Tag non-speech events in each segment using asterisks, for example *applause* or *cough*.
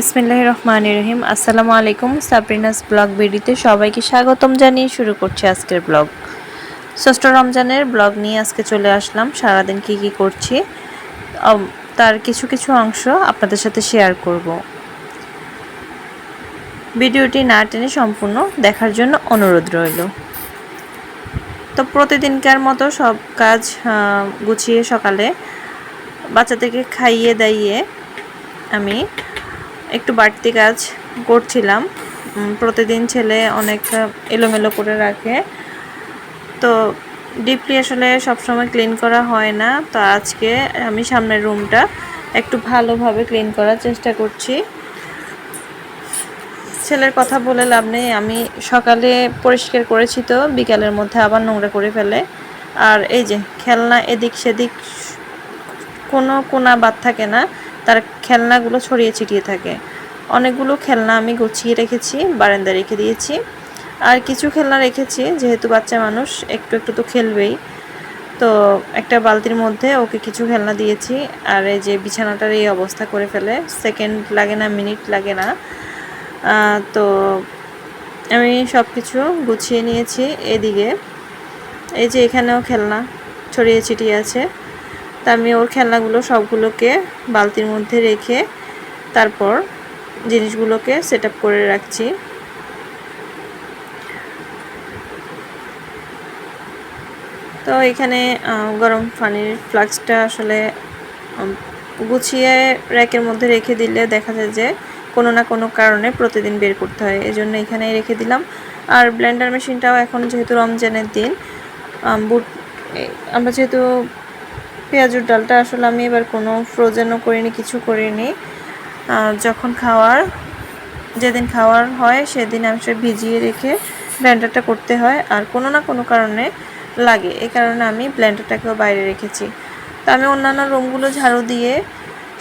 ইসমিল্লাহ রহমান রহিম। আসসালামু আলাইকুম, Sabrina's blog বিডিতে সবাইকে স্বাগতম জানিয়ে শুরু করছি আজকের ব্লগ। ষষ্ঠ রমজানের ব্লগ নিয়ে আজকে চলে আসলাম। সারাদিন কি কি করছি তার কিছু কিছু অংশ আপনাদের সাথে শেয়ার করব। ভিডিওটি না টেনে সম্পূর্ণ দেখার জন্য অনুরোধ রইল। তো প্রতিদিনকার মতো সব কাজ গুছিয়ে সকালে বাচ্চাদেরকে খাইয়ে দাইয়ে আমি একটু বাড়তি কাজ করছিলাম। প্রতিদিন ছেলে অনেক এলোমেলো করে রাখে। তো ডিপলি আসলে সবসময় ক্লিন করা হয় না। তো আজকে আমি সামনের রুমটা একটু ভালোভাবে ক্লিন করার চেষ্টা করছি। ছেলের কথা বলে লাভ নেই। আমি সকালে পরিষ্কার করেছি তো, বিকালের মধ্যে আবার নোংরা করে ফেলে। আর এই যে খেলনা এদিক সেদিক কোনো কোনা বাদ থাকে না। তার খেলনাগুলো ছড়িয়ে ছিটিয়ে থাকে। অনেকগুলো খেলনা আমি গুছিয়ে রেখেছি, বারান্দা রেখে দিয়েছি। আর কিছু খেলনা রেখেছি, যেহেতু বাচ্চা মানুষ, একটু একটু তো খেলবেই। তো একটা বালতির মধ্যে ওকে কিছু খেলনা দিয়েছি, আর এই যে বিছানাটার এই অবস্থা করে ফেলে। সেকেন্ড লাগে না, মিনিট লাগে না। তো আমি সব কিছু গুছিয়ে নিয়েছি এদিকে। এই যে এখানেও খেলনা ছড়িয়ে ছিটিয়ে আছে। তা আমি ওর খেলনাগুলো সবগুলোকে বালতির মধ্যে রেখে তারপর জিনিসগুলোকে সেট করে রাখছি। তো এখানে গরম পানির ফ্লাক্সটা আসলে গুছিয়ে র্যাকের মধ্যে রেখে দিলে দেখা যায় যে কোনো না কোনো কারণে প্রতিদিন বের করতে হয়। এই জন্য এখানেই রেখে দিলাম। আর ব্লেন্ডার মেশিনটাও এখন যেহেতু রমজানের দিন বুট আমরা যেহেতু পেঁয়াজুর ডালটা আসলে আমি এবার কোনো ফ্রোজেনও করিনি, কিছু করিনি। যখন খাওয়ার, যেদিন খাওয়ার হয়, সেদিন আমি সে ভিজিয়ে রেখে ব্লেন্ডারটা করতে হয়, আর কোনো না কোনো কারণে লাগে। এই কারণে আমি ব্লেন্ডারটাকেও বাইরে রেখেছি। তো আমি অন্যান্য রুমগুলো ঝাড়ু দিয়ে,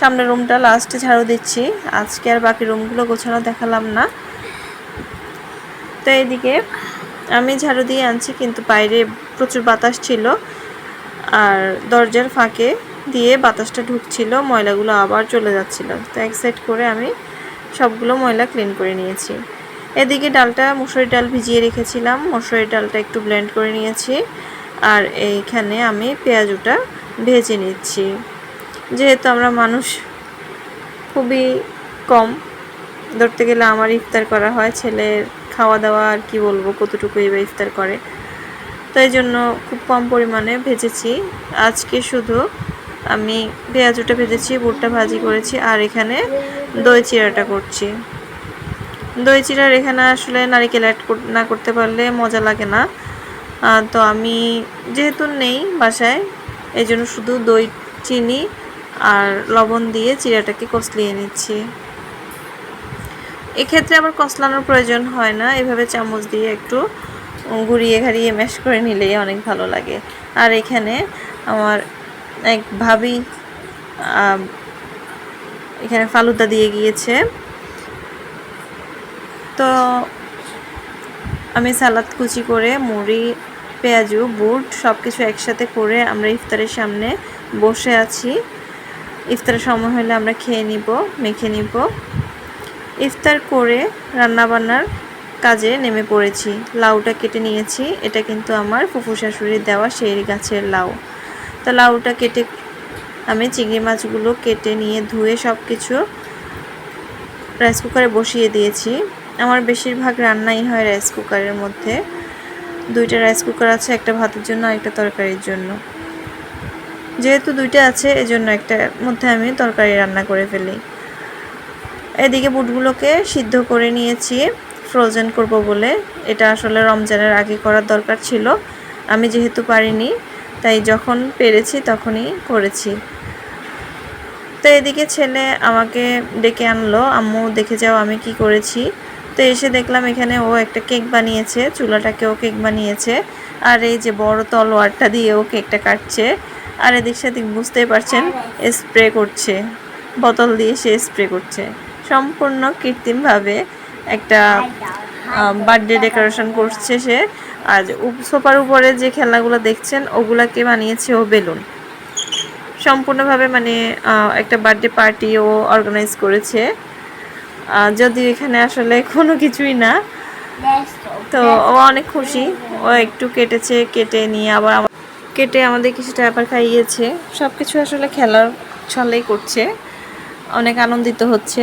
সামনের রুমটা লাস্টে ঝাড়ু দিচ্ছি। আজকে আর বাকি রুমগুলো গোছানো দেখালাম না। তো এইদিকে আমি ঝাড়ু দিয়ে আনছি, কিন্তু বাইরে প্রচুর বাতাস ছিল। আর দরজার ফাঁকে দিয়ে বাতাসটা ঢুকছিল, ময়লাগুলো আবার চলে যাচ্ছিল। তো এক সাইড করে আমি সবগুলো ময়লা ক্লিন করে নিয়েছি। এদিকে ডালটা মুসুরির ডাল ভিজিয়ে রেখেছিলাম মুসুরির ডালটা একটু ব্লেন্ড করে নিয়েছি আর এইখানে আমি পেঁয়াজুটা ভেজে নিচ্ছি। যেহেতু আমরা মানুষ খুবই কম, ধরতে গেলে আমার ইফতার করা হয়, ছেলের খাওয়া দাওয়া আর কি বলব, কতটুকুই বা ইফতার করে। তো এই জন্য খুব কম পরিমাণে ভেজেছি। আজকে শুধু আমি পেঁয়াজুটা ভেজেছি, বুটটা ভাজি করেছি, আর এখানে দই চিড়াটা করছি। দই চিড়ার এখানে আসলে নারিকেল অ্যাড না করতে পারলে মজা লাগে না। তো আমি যেহেতু নেই বাসায়, এই জন্য শুধু দই, চিনি আর লবণ দিয়ে চিড়াটাকে কষলিয়ে নিচ্ছি। এক্ষেত্রে আবার কষলানোর প্রয়োজন হয় না, এভাবে চামচ দিয়ে একটু ঘুরিয়ে ঘাড়িয়ে ম্যাশ করে নিলেই অনেক ভালো লাগে। আর এখানে আমার এক ভাবি এখানে ফালুদা দিয়ে গিয়েছে। তো আমি সালাদ কুচি করে, মুড়ি, পেঁয়াজু, বুট সব কিছু একসাথে করে আমরা ইফতারের সামনে বসে আছি। ইফতারের সময় হলে আমরা খেয়ে নিব, মেখে নিব। ইফতার করে রান্নাবান্নার কাজে নেমে পড়েছি। লাউটা কেটে নিয়েছি। এটা কিন্তু আমার ফুফু শাশুড়ির দেওয়া সেই গাছের লাউ। তো লাউটা কেটে আমি চিংড়ি মাছগুলো কেটে নিয়ে ধুয়ে সব কিছু রাইস কুকারে বসিয়ে দিয়েছি। আমার বেশিরভাগ রান্নাই হয় রাইস কুকারের মধ্যে। দুইটা রাইস কুকার আছে, একটা ভাতের জন্য একটা তরকারির জন্য। যেহেতু দুইটা আছে, এজন্য একটার মধ্যে আমি তরকারি রান্না করে ফেলি। এদিকে বুটগুলোকে সিদ্ধ করে নিয়েছি। ফ্রোজেন করব বলে। এটা আসলে রমজানের আগে করার দরকার ছিল। আমি যেহেতু পারিনি, তাই যখন পেরেছি তখনই করেছি। তো এদিকে ছেলে আমাকে ডেকে আনলো, আম্মু, দেখে যাও আমি কি করেছি। তো এসে দেখলাম এখানে ও একটা কেক বানিয়েছে চুলাটাকেও কেক বানিয়েছে। আর এই যে বড় তলোয়ারটা দিয়ে ও কেকটা কাটছে। আর এদিক সেদিক বুঝতেই পারছেন স্প্রে করছে। বোতল দিয়ে সে স্প্রে করছে। সম্পূর্ণ কৃত্রিমভাবে একটা বার্থডে ডেকোরেশন করছে সে। আর সোফার উপরে যে খেলনাগুলো দেখছেন, ওগুলাকে বানিয়েছে ও বেলুন। সম্পূর্ণভাবে মানে একটা বার্থডে পার্টি ও অর্গানাইজ করেছে। যদিও এখানে আসলে *laughs* কোনো কিছুই না। তো ও অনেক খুশি। ও একটু কেটেছে, কেটে নিয়ে আবার কেটে আমাদের কিছুটা ব্যাপার খাইয়েছে। সব কিছু আসলে খেলার ছলেই করছে। অনেক আনন্দিত হচ্ছে।